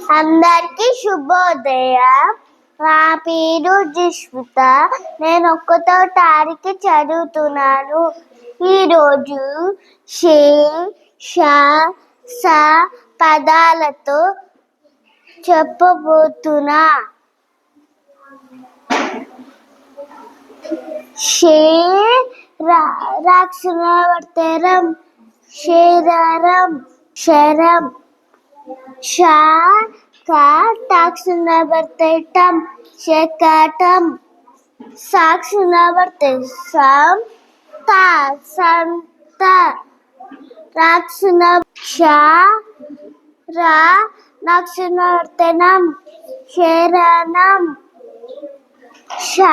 అందరికి శుభోదయం. నా పేరు జిష్మిత నేను ఒక్కతో తారీఖు చదువుతున్నాను. ఈరోజు షే ష స పదాలతో చెప్పబోతున్నా. షే రా శేరారం శరం. శరం షా కా టాక్షణవర్తటం శకటం సాక్షణవర్త సం తా సంత రాక్షణ షా రా నాక్షణవర్తనం శరణం షా